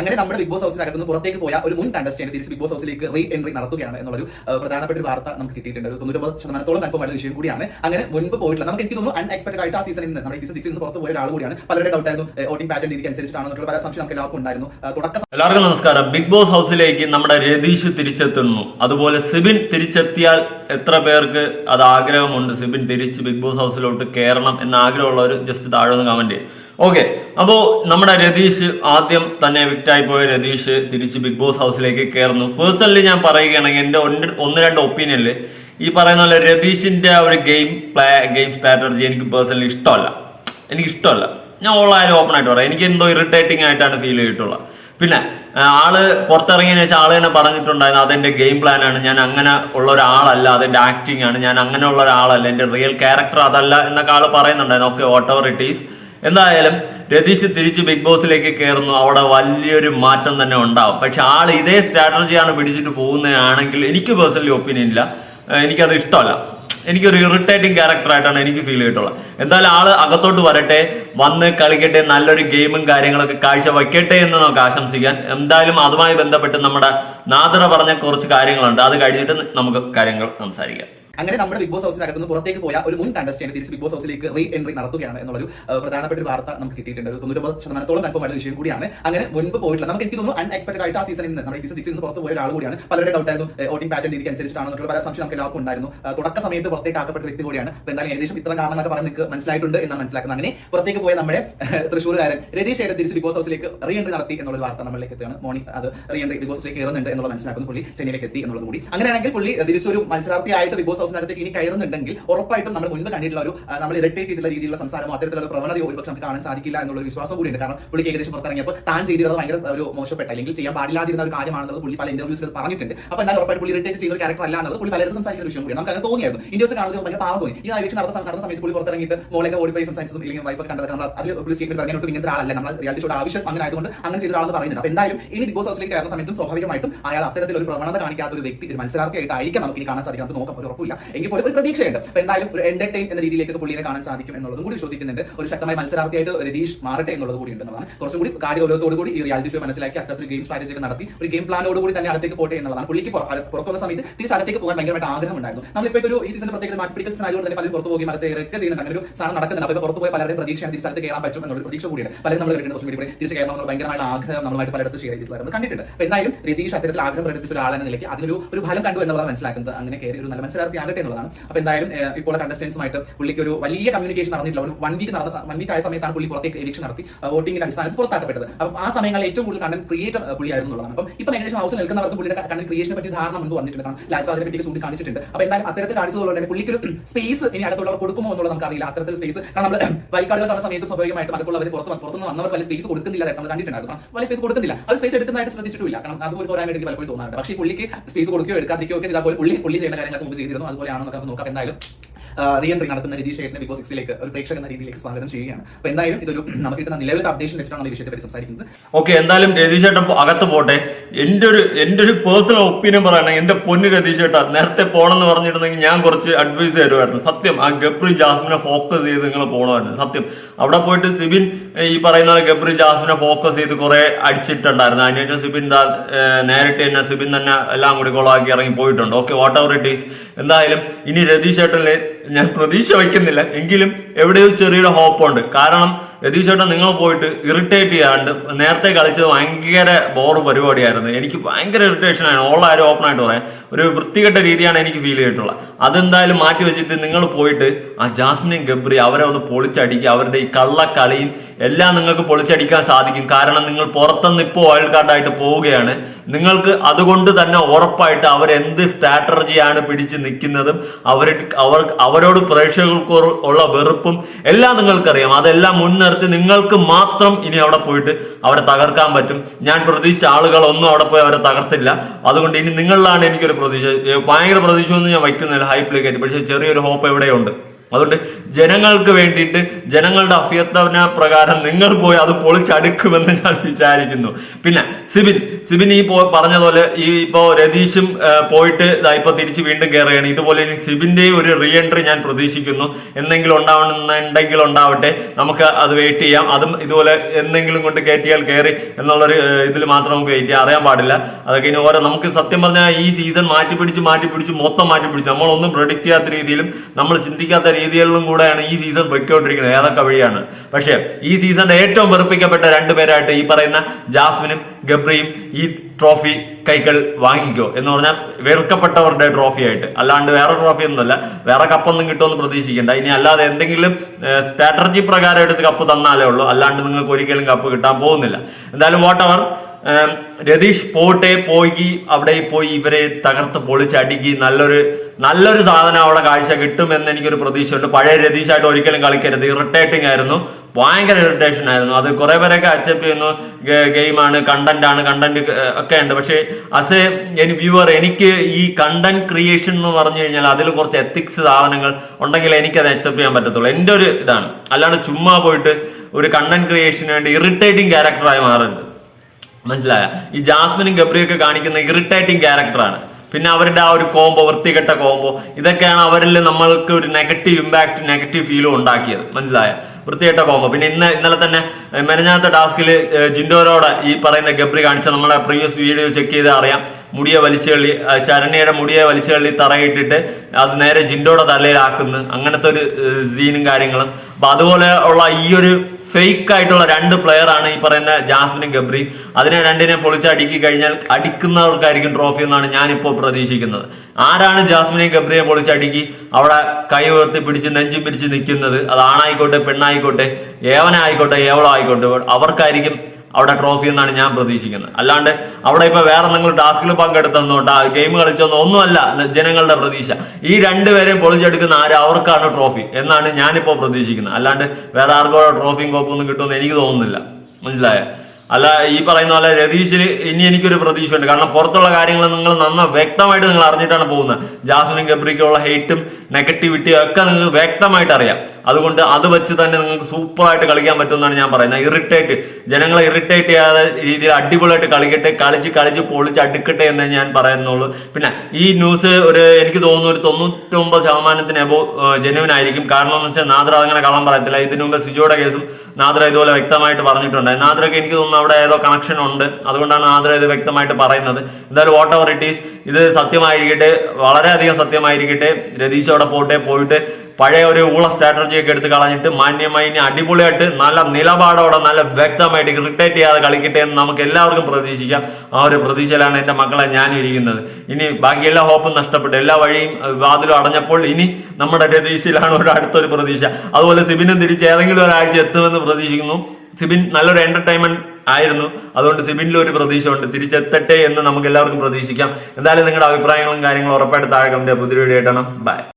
അങ്ങനെ നമ്മുടെ big boss ഹൗസിനകത്ത് നിന്ന് പുറത്തേക്ക് പോയ ഒരു മുൻ കണ്ടസ്റ്റന്റ് തിരിച്ച് ബിഗ് ബോസ് ഹൗസിലേക്ക് റീ എൻട്രി നടത്തുകയാണ് എന്നുള്ളൊരു പ്രധാനപ്പെട്ട ഒരു വാർത്ത നമുക്ക് കിട്ടിയിട്ടുണ്ട്. ഒരു തൊണ്ണൂറ്റൊമ്പത് ശതമാനത്തോളം കൺഫേം ആയിട്ടുള്ള വിഷയം കൂടിയാണ്. അങ്ങനെ മുൻപ് പോയിട്ടുള്ള നമുക്ക് എനിക്ക് തോന്നുന്നു അൺഎക്സ്പെക്ടഡ് ആയിട്ട് ആ സീസണിൽ നിന്ന് നമ്മുടെ സീസൺ സിക്സിൽ നിന്ന് പുറത്ത് പോയ ഒരാൾ കൂടിയാണ്. പലരുടെ ഡൗട്ട് ആയിരുന്നു വോട്ടിംഗ് പാറ്റേൺ രീതിക്ക് അനുസരിച്ചിട്ടാണെന്നുള്ള പല സംശയം നമുക്ക് എല്ലാവർക്കും ഉണ്ടായിരുന്നു. തുടക്കം തുടക്ക എല്ലാവർക്കും നമസ്കാരം. ബിഗ് ബോസ് ഹൗസിലേക്ക് നമ്മുടെ രതീഷ് തിരിച്ചെത്തുന്നു. അതുപോലെ സിബിൻ തിരിച്ചെത്തിയാൽ എത്ര പേർക്ക് അത് ആഗ്രഹമുണ്ട്? സിബിൻ തിരിച്ച് ബിഗ് ബോസ് ഹൗസിലോട്ട് കയറണം എന്ന ആഗ്രഹമുള്ളവർ ജസ്റ്റ് താഴെ ഒന്ന് കമന്റ് ചെയ്യും. ഓക്കെ അപ്പോ നമ്മുടെ രതീഷ് ആദ്യം തന്നെ വിക്റ്റായി പോയ രതീഷ് തിരിച്ച് ബിഗ് ബോസ് ഹൗസിലേക്ക് കയറുന്നു പേഴ്സണലി ഞാൻ പറയുകയാണെങ്കിൽ എന്റെ ഒന്ന് രണ്ട് ഒപ്പീനിയനിൽ ഈ പറയുന്ന പോലെ രതീഷിന്റെ ഒരു ഗെയിം പ്ലേ ഗെയിം സ്ട്രാറ്റജി എനിക്ക് പേഴ്സണലി ഇഷ്ടമല്ല. എനിക്ക് ഇഷ്ടമല്ല. ഞാൻ ഓളായാലും ഓപ്പൺ ആയിട്ട് പറയാം. എനിക്ക് എന്തോ ഇറിറ്റേറ്റിംഗ് ആയിട്ടാണ് ഫീൽ ചെയ്തിട്ടുള്ളത്. പിന്നെ ആൾ പുറത്തിറങ്ങിയതിനു ശേഷം ആൾ തന്നെ പറഞ്ഞിട്ടുണ്ടായിരുന്നു അതെന്റെ ഗെയിം പ്ലാൻ ആണ്. ഞാൻ അങ്ങനെ ഉള്ള ഒരാളല്ല. അതെന്റെ ആക്ടിങ് ആണ്. ഞാൻ അങ്ങനെ ഉള്ള ഒരാളല്ല. എന്റെ റിയൽ ക്യാരക്ടർ അതല്ല എന്നൊക്കെ ആൾ പറയുന്നുണ്ടായിരുന്നു. Okay whatever it is എന്തായാലും രതീഷ് തിരിച്ച് ബിഗ് ബോസിലേക്ക് കയറുന്നു അവിടെ വലിയൊരു മാറ്റം തന്നെ ഉണ്ടാവും. പക്ഷെ ആൾ ഇതേ സ്ട്രാറ്റജിയാണ് പിടിച്ചിട്ട് പോകുന്നതാണെങ്കിൽ എനിക്ക് പേഴ്സണലി ഒപ്പീനിയൻ ഇല്ല. എനിക്കത് ഇഷ്ടമല്ല. എനിക്കൊരു ഇറിറ്റേറ്റിംഗ് ക്യാരക്ടറായിട്ടാണ് എനിക്ക് ഫീൽ ചെയ്തിട്ടുള്ളത്. എന്തായാലും ആൾ അകത്തോട്ട് വരട്ടെ. വന്ന് കളിക്കട്ടെ. നല്ലൊരു ഗെയിമും കാര്യങ്ങളൊക്കെ കാഴ്ച വയ്ക്കട്ടെ എന്ന് നമുക്ക് ആശംസിക്കാൻ എന്തായാലും അതുമായി ബന്ധപ്പെട്ട് നമ്മുടെ നാദറ പറഞ്ഞ കുറച്ച് കാര്യങ്ങളുണ്ട്. അത് കഴിഞ്ഞിട്ട് നമുക്ക് കാര്യങ്ങൾ സംസാരിക്കാം. അങ്ങനെ നമ്മുടെ ബിഗ് ബോസ് ഹൗസിനകത്ത് നിന്ന് പുറത്തേക്ക് പോയ ഒരു മുൻ കണ്ടസ്റ്റന്റ് തിരിച്ച് ബിഗ് ബോസ് ഹൗസിലേക്ക് റീ എൻട്രി നടത്തുകയാണ് എന്നുള്ളൊരു പ്രധാനപ്പെട്ട ഒരു വാർത്ത നമുക്ക് കിട്ടിയിട്ടുണ്ട്. ഒരു തൊണ്ണൂറ്റൊമ്പത് ശതമാനത്തോളം കൺഫേം ആയ വിഷയം കൂടിയാണ്. അങ്ങനെ മുൻപ് പോയിട്ടുള്ള നമുക്ക് എനിക്ക് തോന്നുന്നു അൺഎക്സ്പെക്ടഡ് ആയിട്ട് ആ സീസണിൽ നിന്ന് നമ്മുടെ സീസൺ സിക്സിൽ നിന്ന് പുറത്ത് പോയ ഒരാൾ കൂടിയാണ്. പലരുടെ ഡൗട്ട് ആയിരുന്നു വോട്ടിംഗ് പാറ്റേൺ രീതിക്ക് അനുസരിച്ചിട്ടാണെന്നുള്ള പല സംശയം നമുക്ക് എല്ലാവർക്കും ഉണ്ടായിരുന്നു. തുടക്ക സമയത്ത് പുറത്തേക്ക് ആക്കപ്പെട്ട വ്യക്തി കൂടിയാണ്. അപ്പോൾ എന്തായാലും ഏകദേശം ഇത്ര കാരണങ്ങളൊക്കെ പറഞ്ഞ് നിങ്ങൾക്ക് മനസ്സിലായിട്ടുണ്ട് എന്നാണ് മനസ്സിലാക്കുന്നത്. അങ്ങനെ പുറത്തേക്ക് പോയ നമ്മുടെ തൃശ്ശൂർകാരൻ രതീഷ് ഏട്ടൻ തിരിച്ച് ബിഗ് ബോസ് ഹൗസിലേക്ക് റീ എൻട്രി നടത്തി എന്നുള്ള വാർത്ത നമ്മളിലേക്ക് എത്തുകയാണ്. മോർണിംഗ് അത് റീ എൻട്രി ബിഗ് ബോസിലേക്ക് കയറുന്നുണ്ട് എന്നുള്ള മനസ്സിലാക്കുന്നു. പുള്ളി ചെന്നൈയിലേക്ക് എത്തി എന്നുള്ളത് കൂടി. അങ്ങനെയാണെങ്കിൽ പുള്ളി തിരിച്ചൊരു മത്സരാർത്ഥിയായിട്ട് ബിഗ് ബോസ് ഹൗസിനകത്തേക്ക് ഇനി കയറുന്നുണ്ടെങ്കിൽ ഉറപ്പായിട്ടും നമ്മൾ മുൻപ് കണ്ടിട്ടുള്ള ഒരു നമ്മൾ ഇറിറ്റേറ്റ് ചെയ്തിട്ടുള്ള രീതിയിലുള്ള സംസാരമോ അത്തരത്തിലുള്ള പ്രവണതയോ ഒരുപക്ഷെ നമുക്ക് കാണാൻ സാധിക്കില്ല എന്നുള്ള വിശ്വാസം കൂടി ഉണ്ട് കാരണം പുള്ളിക്ക് ഏകദേശം പുറത്തിറങ്ങിയപ്പോൾ താൻ ചെയ്തിരുന്നത് ഭയങ്കര ഒരു മോശപ്പെട്ട അല്ലെങ്കിൽ ചെയ്യാൻ പാടില്ലാതിരുന്ന ഒരു കാര്യമാണെന്നുള്ളത് പുള്ളി പല ഇന്റർവ്യൂസിൽ പറഞ്ഞിട്ടുണ്ട്. അപ്പോൾ എന്തായാലും ഉറപ്പായിട്ട് പുള്ളി ഇറിറ്റേറ്റ് ചെയ്യുന്ന ഒരു ക്യാരക്ടർ അല്ല എന്നുള്ളത് പുള്ളി പലരും സംസാരിക്കുന്ന വിഷയം കൂടി നമുക്ക് അങ്ങനെ തോന്നിയായിരുന്നു. ഇന്ത്യസ് കാണുന്നത് ഭയങ്കര പാവം തോന്നി. ഈ ആഴ്ച നടന്ന നടന്ന സമയത്ത് പുള്ളി പുറത്തിറങ്ങിയിട്ട് മോളൊക്കെ ഓടിപ്പോയി സംസാരിച്ചതും ഇല്ലെങ്കിൽ വൈഫ് കണ്ടത് നമ്മൾ അതിൽ പുള്ളി സ്റ്റേറ്റ്മെന്റ് പറഞ്ഞിട്ട് ഇങ്ങനത്തെ ആളല്ല നമ്മൾ റിയാലിറ്റി ഷോയുടെ ആവശ്യം അങ്ങനെ ആയതുകൊണ്ട് അങ്ങനെ ചെയ്ത ആളെന്ന് പറയുന്നുണ്ട് അപ്പോൾ എന്തായാലും ഇനി ബിഗ് ബോസ് ഹൗസിലേക്ക് കയറുന്ന സമയത്തും സ്വാഭാവികമായിട്ടും അയാൾ അത്തരത്തിൽ ഒരു പ്രവണത കാണിക്കാത്ത ഒരു വ്യക്തി മത്സരാർത്ഥിയായിട്ടായിരിക്കും നമുക്ക് ഇനി കാണാൻ സാധിക്കും നമുക്ക് നോക്കാം. ഒരു ഉറപ്പില്ല എങ്കിൽ പോലും ഒരു പ്രതീക്ഷയുണ്ട്. അപ്പൊ എന്തായാലും ഒരു എന്റർടൈൻ എന്ന രീതിയിലേക്ക് പുള്ളിയെ കാണാൻ സാധിക്കും എന്നുള്ളതും കൂടി വിശ്വസിക്കുന്നുണ്ട്. ഒരു ശക്തമായ മത്സരാർത്ഥിയായിട്ട് രതീഷ് മാറട്ടെ എന്നുള്ളത് കൂടി ഉണ്ടെന്നുള്ളതാണ് കുറച്ചും കൂടി കാര്യഗൗരവത്തോടു കൂടി ഈ റിയാലിറ്റി ഷോ മനസ്സിലാക്കി അത്തരത്തിൽ ഗെയിം സ്ട്രാറ്റജി ഒക്കെ നടത്തി. ഒരു ഗെയിം പ്ലാനോട് കൂടി തന്നെ അകത്തേക്ക് പോട്ടെ എന്നുള്ളതാണ്. പുള്ളിക്ക് പുറത്തുള്ള സമയത്ത് തിരിച്ച് അകത്തേക്ക് പോകാൻ ഭയങ്കരമായിട്ട് ആഗ്രഹം ഉണ്ടായിരുന്നു നമ്മളിപ്പോൾ ഒരു ഈ സീസൺ പ്രത്യേകിച്ച് മാറ്റിപ്പിടിക്കുന്ന ആയതുകൊണ്ട് തന്നെ പലരും പുറത്ത് പോകുകയും അകത്ത് ഇറക്കെ ചെയ്യുന്നുണ്ട്. അങ്ങനെ ഒരു സാധനം നടക്കുന്നുണ്ട്. അപ്പോൾ പുറത്ത് പോയി പലരുടെയും പ്രതീക്ഷയാണ് തിരിച്ച് അകത്ത് കയറാൻ പറ്റും എന്നുള്ള പ്രതീക്ഷ കൂടിയാണ് പലരും നമ്മൾ കേട്ടിട്ടുണ്ട് സോഷ്യൽ മീഡിയ തിരിച്ച് കയറണം എന്നുള്ള ഭയങ്കരമായ ആഗ്രഹം നമ്മളുമായിട്ട് പലയിടത്തും ഷെയർ ചെയ്തിട്ടുള്ളത് കണ്ടിട്ടുണ്ട്. അപ്പോൾ എന്തായാലും രതീഷ് അത്തരത്തിൽ ആഗ്രഹം പ്രകടിപ്പിച്ച ഒരാളെന്ന നിലയ്ക്ക് അതിനൊരു ഒരു ഫലം കണ്ടു എന്നുള്ളത് മനസ്സിലാക്കുന്നത്. അങ്ങനെ കയറി ഒരു നല്ല മത്സരാർത്ഥി ആകട്ടെ എന്നുള്ളതാണ്. അപ്പോൾ എന്തായാലും ഇപ്പോൾ കണ്ടസ്റ്റൻസുമായിട്ട് പുള്ളിക്ക് ഒരു വലിയ കമ്മ്യൂണിക്കേഷൻ നടന്നിട്ടില്ല. വൺ വീക്ക് നടന്ന വൺ വീക്ക് ആയ സമയത്താണ് പുള്ളി പുറത്തേക്ക് എവിക്ഷൻ നടത്തി വോട്ടിംഗിന്റെ അടിസ്ഥാനത്തിൽ പുറത്താക്കപ്പെട്ടത്. അപ്പോൾ ആ സമയങ്ങളിൽ ഏറ്റവും കൂടുതൽ കണ്ടന്റ് ക്രിയേറ്റർ പുള്ളിയായിരുന്നു എന്നുള്ളതാണ്. അപ്പം ഇപ്പം ഏകദേശം ഹൗസിൽ നിൽക്കുന്നവർക്ക് പുള്ളിയുടെ കണ്ടന്റ് ക്രിയേഷനെ പറ്റി ധാരണ മുൻപ് വന്നിട്ടുണ്ട്. കാരണം ലാൽസ് അതിനെ പറ്റി ചൂണ്ടി കാണിച്ചിട്ടുണ്ട് അപ്പോൾ എന്തായാലും അത്തരത്തിൽ കാണിച്ചതുകൊണ്ട് തന്നെ പുള്ളിക്ക് ഒരു സ്പേസ് ഇനി അടുത്തുള്ളവർ കൊടുക്കുമോ എന്നുള്ളത് നമുക്കറിയില്ല. അത്തരത്തിൽ സ്പേസ് കാരണം നമ്മൾ വൈകാടുകൾ കാണുന്ന സമയത്ത് സ്വാഭാവികമായിട്ടും അടുത്തുള്ളവർ പുറത്ത് പുറത്തുനിന്ന് വന്നവർ വലിയ സ്പേസ് കൊടുക്കുന്നില്ല നമ്മൾ കണ്ടിട്ടുണ്ടായിരുന്നു. വലിയ സ്പേസ് കൊടുക്കുന്നില്ല. അത് സ്പേസ് എടുക്കുന്നതായിട്ട് ശ്രദ്ധിച്ചിട്ടില്ല കാരണം അത് ഒരു വേണ്ടി പലപ്പോഴും തോന്നാറുണ്ട്. പക്ഷേ പുള്ളിക്ക് സ്പേസ് കൊടുക്കുകയോ എടുക്കാതിരിക്കുകയോ ഒക്കെ ചെയ്താൽ പോലും പുള്ളി പുള്ളി ചെയ്യുന്ന കാര്യങ്ങളൊക്കെ മുമ്പ് ചെയ്തിരുന്നു. അതുപോലെയാണെന്നൊക്കെ നമുക്ക് നോക്കാം. എന്തായാലും റീ എൻട്രി നടത്തുന്ന രതീഷ് ഏട്ടനെ ബിഗ് ബോസ് സിക്സിലേക്ക് ഒരു പ്രേക്ഷക എന്ന രീതിയിലേക്ക് സ്വാഗതം ചെയ്യുകയാണ്. അപ്പൊ എന്തായാലും ഇതൊരു നമുക്ക് കിട്ടുന്ന നിലവിലെ അപ്ഡേഷൻ വെച്ചിട്ടാണ് ഈ വിഷയത്തെ പറ്റി സംസാരിക്കുന്നത്. ഓക്കെ എന്തായാലും രതീഷ് ചേട്ടൻ അകത്ത് പോട്ടെ. എന്റെ ഒരു എന്റെ ഒരു പേഴ്സണൽ ഒപ്പീനിയൻ പറയണേ എന്റെ പൊന്നു രതീഷ് ചേട്ടാ നേരത്തെ പോണെന്ന് പറഞ്ഞിരുന്നെങ്കിൽ ഞാൻ കുറച്ച് അഡ്വൈസ് തരുമായിരുന്നു. സത്യം ആ ഗബ്രി ജാസ്മിനെ ഫോക്കസ് ചെയ്ത് നിങ്ങൾ പോകണമായിരുന്നു സത്യം. അവിടെ പോയിട്ട് സിബിൻ ഈ പറയുന്ന ഗബ്രി ജാസ്മിനെ ഫോക്കസ് ചെയ്ത് കുറെ അടിച്ചിട്ടുണ്ടായിരുന്നു. അതിനുശേഷം സിബിൻ നേരിട്ട് തന്നെ സിബിൻ തന്നെ എല്ലാം കൂടി കൊളാക്കി ഇറങ്ങി പോയിട്ടുണ്ട്. Okay whatever it is എന്തായാലും ഇനി രതീഷ് ചേട്ടനിൽ ഞാൻ പ്രതീക്ഷ വയ്ക്കുന്നില്ല. എങ്കിലും എവിടെയോ ചെറിയൊരു ഹോപ്പുണ്ട് കാരണം രതീഷ് ചേട്ടൻ നിങ്ങൾ പോയിട്ട് ഇറിറ്റേറ്റ് ചെയ്യാണ്ട് നേരത്തെ കളിച്ചത് ഭയങ്കര ബോറ് പരിപാടിയായിരുന്നു. എനിക്ക് ഭയങ്കര ഇറിറ്റേഷൻ ആണ് ഓൾ ആരും ഓപ്പൺ ആയിട്ട് പറയാം. ഒരു വൃത്തികെട്ട രീതിയാണ് എനിക്ക് ഫീൽ ചെയ്തിട്ടുള്ളത്. അതെന്തായാലും മാറ്റി വെച്ചിട്ട് നിങ്ങൾ പോയിട്ട് ആ ജാസ്മിൻ ഗബ്രി അവരെ ഒന്ന് പൊളിച്ചടിക്കുക. അവരുടെ ഈ കള്ളക്കളിയും എല്ലാം നിങ്ങൾക്ക് പൊളിച്ചടിക്കാൻ സാധിക്കും. കാരണം നിങ്ങൾ പുറത്തുനിന്ന് ഇപ്പോൾ വൈൽഡ് കാർഡായിട്ട് പോവുകയാണ്. നിങ്ങൾക്ക് അതുകൊണ്ട് തന്നെ ഉറപ്പായിട്ട് അവരെന്ത് സ്ട്രാറ്റജിയാണ് പിടിച്ച് നിൽക്കുന്നതും അവർ അവർ അവരോട് പ്രേക്ഷകർക്ക് ഉള്ള വെറുപ്പും എല്ലാം നിങ്ങൾക്കറിയാം. അതെല്ലാം മുൻനിർത്തി നിങ്ങൾക്ക് മാത്രം ഇനി അവിടെ പോയിട്ട് അവരെ തകർക്കാൻ പറ്റും. ഞാൻ പ്രതീക്ഷിച്ച ആളുകളൊന്നും അവിടെ പോയി അവരെ തകർത്തില്ല. അതുകൊണ്ട് ഇനി നിങ്ങളിലാണ് എനിക്കൊരു പ്രതീക്ഷ. ഭയങ്കര പ്രതീക്ഷ ഒന്നും ഞാൻ വയ്ക്കുന്നില്ല ഹൈപ്പിലേക്ക് പക്ഷേ ചെറിയൊരു ഹോപ്പ് എവിടെയുണ്ട്? അതുകൊണ്ട് ജനങ്ങൾക്ക് വേണ്ടിയിട്ട് ജനങ്ങളുടെ അഭ്യർത്ഥന പ്രകാരം നിങ്ങൾ പോയി അത് പൊളിച്ചടുക്കുമെന്ന് ഞാൻ വിചാരിക്കുന്നു. പിന്നെ സിബിൻ സിബിൻ ഈ പറഞ്ഞതുപോലെ ഈ ഇപ്പോ രതീഷും പോയിട്ട് ഇപ്പൊ തിരിച്ച് വീണ്ടും കയറുകയാണ് ഇതുപോലെ ഇനി സിബിന്റെ ഒരു റീ എൻട്രി ഞാൻ പ്രതീക്ഷിക്കുന്നു. എന്തെങ്കിലും ഉണ്ടാവണമെന്നുണ്ടെങ്കിൽ ഉണ്ടാവട്ടെ. നമുക്ക് അത് വെയിറ്റ് ചെയ്യാം. അതും ഇതുപോലെ എന്തെങ്കിലും കൊണ്ട് കയറ്റിയാൽ കയറി എന്നുള്ളൊരു ഇതിൽ മാത്രം നമുക്ക് വെയിറ്റ് ചെയ്യാം. അറിയാൻ പാടില്ല. അതൊക്കെ ഇനി ഓരോ നമുക്ക് സത്യം പറഞ്ഞാൽ ഈ സീസൺ മാറ്റി പിടിച്ച് മാറ്റി പിടിച്ച് മൊത്തം മാറ്റി പിടിച്ച് നമ്മളൊന്നും പ്രൊഡിക്റ്റ് ചെയ്യാത്ത രീതിയിലും നമ്മൾ ചിന്തിക്കാത്ത രീതികളിലും കൂടെയാണ് ഈ സീസൺ പൊയ്ക്കൊണ്ടിരിക്കുന്നത്. ഏതൊക്കെ വഴിയാണ്? പക്ഷേ ഈ സീസണിന്റെ ഏറ്റവും വെറുപ്പിക്കപ്പെട്ട രണ്ടുപേരായിട്ട് ഈ പറയുന്ന ജാസ്മിനും ഗബ്രിയും ഈ ട്രോഫി കൈകൾ വാങ്ങിക്കോ എന്ന് പറഞ്ഞാൽ വെറുക്കപ്പെട്ടവരുടെ ട്രോഫി ആയിട്ട്. അല്ലാണ്ട് വേറെ ട്രോഫി ഒന്നുമല്ല. വേറെ കപ്പൊന്നും കിട്ടുമെന്ന് പ്രതീക്ഷിക്കേണ്ട. ഇനി അല്ലാതെ എന്തെങ്കിലും സ്ട്രാറ്റജി പ്രകാരം എടുത്ത് കപ്പ് തന്നാലേ ഉള്ളൂ. അല്ലാണ്ട് നിങ്ങൾക്ക് ഒരിക്കലും കപ്പ് കിട്ടാൻ പോകുന്നില്ല. എന്തായാലും വാട്ടവർ രതീഷ് പോട്ടെ പോയി അവിടെ പോയി ഇവരെ തകർത്ത് പൊളിച്ചടുക്കി നല്ലൊരു നല്ലൊരു സാധനം അവിടെ കാഴ്ച കിട്ടുമെന്ന് എനിക്കൊരു പ്രതീക്ഷയുണ്ട്. പഴയ രതീഷായിട്ട് ഒരിക്കലും കളിക്കരുത്. ഇറിറ്റേറ്റിംഗ് ആയിരുന്നു. ഭയങ്കര ഇറിറ്റേഷൻ ആയിരുന്നു. അത് കുറെ പേരൊക്കെ അക്സെപ്റ്റ് ചെയ്യുന്നു. ഗെയിമാണ് കണ്ടന്റ് ആണ് കണ്ടന്റ് ഒക്കെ ഉണ്ട്. പക്ഷേ അസ് എ വ്യൂവർ എനിക്ക് ഈ കണ്ടന്റ് ക്രിയേഷൻ എന്ന് പറഞ്ഞു കഴിഞ്ഞാൽ അതിൽ കുറച്ച് എത്തിക്സ് സാധനങ്ങൾ ഉണ്ടെങ്കിൽ എനിക്കത് അക്സെപ്റ്റ് ചെയ്യാൻ പറ്റത്തുള്ളൂ. എന്റെ ഒരു ഇതാണ്. അല്ലാണ്ട് ചുമ്മാ പോയിട്ട് ഒരു കണ്ടന്റ് ക്രിയേഷന് വേണ്ടി ഇറിറ്റേറ്റിംഗ് ക്യാരക്ടറായി മാറുന്നുണ്ട് മനസ്സിലായ? ഈ ജാസ്മിനും ഗബ്രിയൊക്കെ കാണിക്കുന്ന ഇറിറ്റേറ്റിംഗ് ക്യാരക്ടറാണ് പിന്നെ അവരുടെ ആ ഒരു കോംബോ വൃത്തികെട്ട കോംബോ ഇതൊക്കെയാണ് അവരിൽ നമ്മൾക്ക് ഒരു നെഗറ്റീവ് ഇമ്പാക്റ്റ് നെഗറ്റീവ് ഫീലും ഉണ്ടാക്കിയത്. മനസ്സിലായ? വൃത്തികെട്ട കോംബോ പിന്നെ ഇന്ന് ഇന്നലെ തന്നെ മെനഞ്ഞാത്ത ടാസ്കിൽ ജിൻഡോരോടെ ഈ പറയുന്ന ഗബ്രി കാണിച്ച നമ്മളെ പ്രീവിയസ് വീഡിയോ ചെക്ക് ചെയ്ത് അറിയാം. മുടിയെ വലിച്ചുകള്ളി ശരണ്യയുടെ മുടിയെ വലിച്ചുകള്ളി തറയിട്ടിട്ട് അത് നേരെ ജിൻഡോയുടെ തലയിലാക്കുന്നു. അങ്ങനത്തെ ഒരു സീനും കാര്യങ്ങളും. അപ്പൊ അതുപോലെ ഉള്ള ഈ ഒരു ഫേക്ക് ആയിട്ടുള്ള രണ്ട് പ്ലെയർ ആണ് ഈ പറയുന്ന ജാസ്മിനും ഗബ്രി. അതിനെ രണ്ടിനെ പൊളിച്ച് അടുക്കി കഴിഞ്ഞാൽ അടിക്കുന്നവർക്കായിരിക്കും ട്രോഫി എന്നാണ് ഞാനിപ്പോൾ പ്രതീക്ഷിക്കുന്നത്. ആരാണ് ജാസ്മിനെയും ഗബ്രിയെ പൊളിച്ച് അടുക്കി? അവിടെ കൈ ഉയർത്തി പിടിച്ച് നെഞ്ചും പിരിച്ച് നിൽക്കുന്നത്. അത് ആണായിക്കോട്ടെ പെണ്ണായിക്കോട്ടെ ഏവനായിക്കോട്ടെ ഏവളായിക്കോട്ടെ അവർക്കായിരിക്കും അവിടെ ട്രോഫി എന്നാണ് ഞാൻ പ്രതീക്ഷിക്കുന്നത്. അല്ലാണ്ട് അവിടെ ഇപ്പൊ വേറെ നിങ്ങൾ ടാസ്കിൽ പങ്കെടുത്തെന്നോ ഗെയിം കളിച്ചെന്നോ ഒന്നുമല്ല ജനങ്ങളുടെ പ്രതീക്ഷ. ഈ രണ്ടുപേരെയും പൊളിച്ചെടുക്കുന്ന ആര്? അവർക്കാണ് ട്രോഫി എന്നാണ് ഞാനിപ്പോ പ്രതീക്ഷിക്കുന്നത്. അല്ലാണ്ട് വേറെ ആർക്കോ ട്രോഫിയും കോപ്പൊന്നും കിട്ടുമെന്ന് എനിക്ക് തോന്നുന്നില്ല. മനസ്സിലായോ? അല്ല ഈ പറയുന്ന പോലെ രതീഷിൽ ഇനി എനിക്കൊരു പ്രതീക്ഷയുണ്ട്. കാരണം പുറത്തുള്ള കാര്യങ്ങൾ നിങ്ങൾ നന്ന വ്യക്തമായിട്ട് നിങ്ങൾ അറിഞ്ഞിട്ടാണ് പോകുന്നത്. ജാസ്മിനും ഗബ്രിക്കുള്ള ഹെയ്റ്റും നെഗറ്റിവിറ്റിയും ഒക്കെ നിങ്ങൾ വ്യക്തമായിട്ട് അറിയാം. അതുകൊണ്ട് അത് വെച്ച് തന്നെ നിങ്ങൾക്ക് സൂപ്പറായിട്ട് കളിക്കാൻ പറ്റുമെന്നാണ് ഞാൻ പറയുന്നത്. ഇറിറ്റേറ്റ് ജനങ്ങളെ ഇറിറ്റേറ്റ് ചെയ്യാതെ രീതിയിൽ അടിപൊളിയായിട്ട് കളിക്കട്ടെ കളിച്ച് കളിച്ച് പൊളിച്ച് അടുക്കട്ടെ എന്ന് ഞാൻ പറയുന്നുള്ളൂ. പിന്നെ ഈ ന്യൂസ് ഒരു എനിക്ക് തോന്നുന്നു ഒരു തൊണ്ണൂറ്റൊമ്പത് ശതമാനത്തിന് എബോ ജെനുവിൻ ആയിരിക്കും. കാരണം എന്ന് വെച്ചാൽ നാദ്ര അങ്ങനെ കള്ളം പറയത്തില്ല. ഇതിനു മുമ്പ് സിജോയുടെ കേസും നാദ്ര ഇതുപോലെ വ്യക്തമായിട്ട് പറഞ്ഞിട്ടുണ്ട്. നാദ്രക്ക് എനിക്ക് തോന്നുന്നു അവിടെ ഏതോ കണക്ഷൻ ഉണ്ട്. അതുകൊണ്ടാണ് നാദ്ര ഇത് വ്യക്തമായിട്ട് പറയുന്നത്. എന്തായാലും വാട്ട് എവർ ഇറ്റ് ഈസ് ഇത് സത്യമായിരിക്കട്ടെ വളരെയധികം സത്യമായിരിക്കട്ടെ. രതീഷ് അവിടെ പോട്ടെ പോയിട്ട് പഴയ ഒരു ഊള സ്ട്രാറ്റജി ഒക്കെ എടുത്ത് കളഞ്ഞിട്ട് മാന്യമായി ഇനി അടിപൊളിയായിട്ട് നല്ല നിലപാടോടെ നല്ല വ്യക്തമായിട്ട് ഇറിറ്റേറ്റ് ചെയ്യാതെ കളിക്കട്ടെ എന്ന് നമുക്ക് എല്ലാവർക്കും പ്രതീക്ഷിക്കാം. ആ ഒരു പ്രതീക്ഷയിലാണ് എന്റെ മക്കളെ ഞാനും ഇരിക്കുന്നത്. ഇനി ബാക്കി എല്ലാ ഹോപ്പും നഷ്ടപ്പെട്ടു. എല്ലാ വഴിയും വാതിലും അടഞ്ഞപ്പോൾ ഇനി നമ്മുടെ പ്രതീക്ഷയിലാണ് ഒരു അടുത്തൊരു പ്രതീക്ഷ. അതുപോലെ സിബിനും തിരിച്ച് ഏതെങ്കിലും ഒരാഴ്ച എത്തുമെന്ന് പ്രതീക്ഷിക്കുന്നു. സിബിൻ നല്ലൊരു എന്റർടൈൻമെന്റ് ആയിരുന്നു. അതുകൊണ്ട് സിബിനിൽ ഒരു പ്രതീക്ഷ ഉണ്ട് തിരിച്ചെത്തട്ടെ എന്ന് നമുക്ക് എല്ലാവർക്കും പ്രതീക്ഷിക്കാം. എന്തായാലും നിങ്ങളുടെ അഭിപ്രായങ്ങളും കാര്യങ്ങളും ഉറപ്പായിട്ട് താഴെ കമന്റ് പുതിയ വീഡിയോ ആയിട്ടാണ് ബൈ